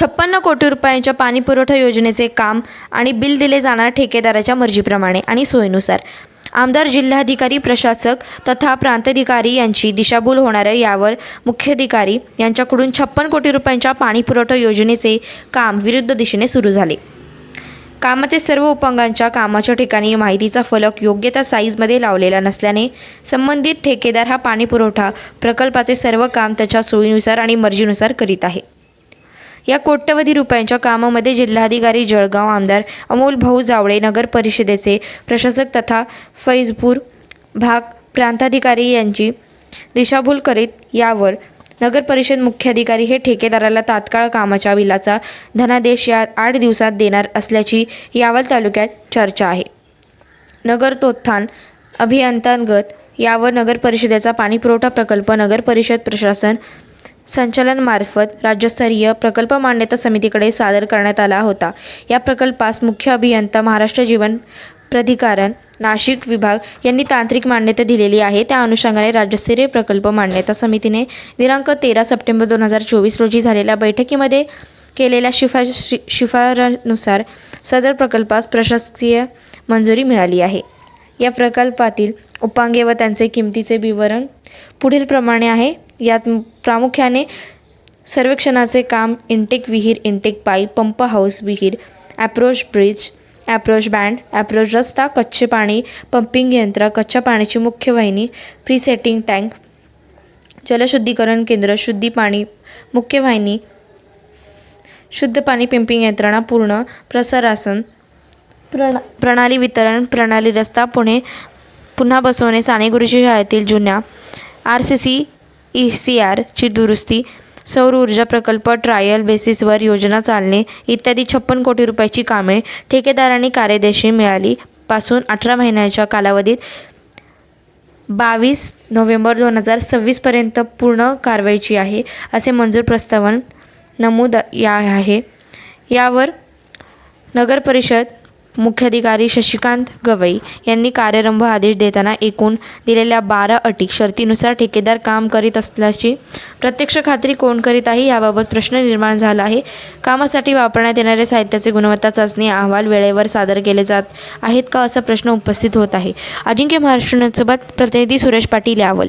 छप्पन्न कोटी रुपयांच्या पाणीपुरवठा योजनेचे काम आणि बिल दिले जाणार ठेकेदाराच्या मर्जीप्रमाणे आणि सोयीनुसार. आमदार जिल्हाधिकारी प्रशासक तथा प्रांताधिकारी यांची दिशाभूल होणाऱ्या यावर मुख्याधिकारी यांच्याकडून छप्पन कोटी रुपयांच्या पाणीपुरवठा योजनेचे काम विरुद्ध दिशेने सुरू झाले. कामाचे सर्व उपंगांच्या कामाच्या ठिकाणी माहितीचा फलक योग्य त्या साईजमध्ये लावलेला नसल्याने संबंधित ठेकेदार हा पाणीपुरवठा प्रकल्पाचे सर्व काम त्याच्या सोयीनुसार आणि मर्जीनुसार करीत आहे. या कोट्यवधी रुपयांच्या कामामध्ये जिल्हाधिकारी जळगाव आमदार अमोल भाऊ जावळे नगर परिषदेचे प्रशासक तथा फैजपूर भाग प्रांताधिकारी यांची दिशाभूल करीत यावर नगर परिषद मुख्याधिकारी हे ठेकेदाराला तात्काळ कामाच्या बिलाचा धनादेश या आठ दिवसात देणार असल्याची यावल तालुक्यात चर्चा आहे. नगर तोत्थान अभियंतांगत यावर नगर परिषदेचा पाणीपुरवठा प्रकल्प नगर परिषद प्रशासन संचालनमार्फत राज्यस्तरीय प्रकल्प मान्यता समितीकडे सादर करण्यात आला होता. या प्रकल्पास मुख्य अभियंता महाराष्ट्र जीवन प्राधिकरण नाशिक विभाग यांनी तांत्रिक मान्यता दिलेली आहे. त्या अनुषंगाने राज्यस्तरीय प्रकल्प मान्यता समितीने दिनांक तेरा सप्टेंबर दोन हजार चोवीस रोजी झालेल्या बैठकीमध्ये केलेल्या शिफारशी शिफारनुसार सदर प्रकल्पास प्रशासकीय मंजुरी मिळाली आहे. या प्रकल्पातील उपांगे व त्यांचे किमतीचे विवरण पुढीलप्रमाणे आहे. यात प्रामुख्याने सर्वेक्षणाचे काम इंटेक विहीर इंटेक पाईप पंप हाऊस विहीर approach bridge approach band approach रस्ता कच्चे पाणी पंपिंग यंत्र कच्च्या पाण्याची मुख्य वाहिनी प्रीसेटिंग टँक जलशुद्धीकरण केंद्र शुद्धी पाणी मुख्य वाहिनी शुद्ध पाणी पिंपिंग यंत्रणा पूर्ण प्रसारासन प्रणा प्रणाली वितरण प्रणाली रस्ता पुणे पुन्हा बसवणे साने गुरुजी शाळेतील जुन्या R C C E C आरची दुरुस्ती सौर ऊर्जा प्रकल्प ट्रायल बेसिसवर योजना चालणे इत्यादी छप्पन कोटी रुपयाची कामे ठेकेदारांनी कार्यदेशी मिळाली. पासून अठरा महिन्याच्या कालावधीत बावीस नोव्हेंबर दोन हजार सव्वीसपर्यंत पूर्ण कारवाईची आहे असे मंजूर प्रस्तावन नमूद या आहे. यावर नगर परिषद मुख्याधिकारी शशिकांत गवई यांनी कार्यारंभ आदेश देताना एकूण दिलेल्या बारा अटी शर्तीनुसार ठेकेदार काम करीत असल्याची प्रत्यक्ष खात्री कोण करीत आहे याबाबत प्रश्न निर्माण झाला आहे. कामासाठी वापरण्यात येणाऱ्या साहित्याचे गुणवत्ता चाचणी अहवाल वेळेवर सादर केले जात आहेत का असा प्रश्न उपस्थित होत आहे. अजिंक्य महाराष्ट्र न्यूजसोबत प्रतिनिधी सुरेश पाटील यावल.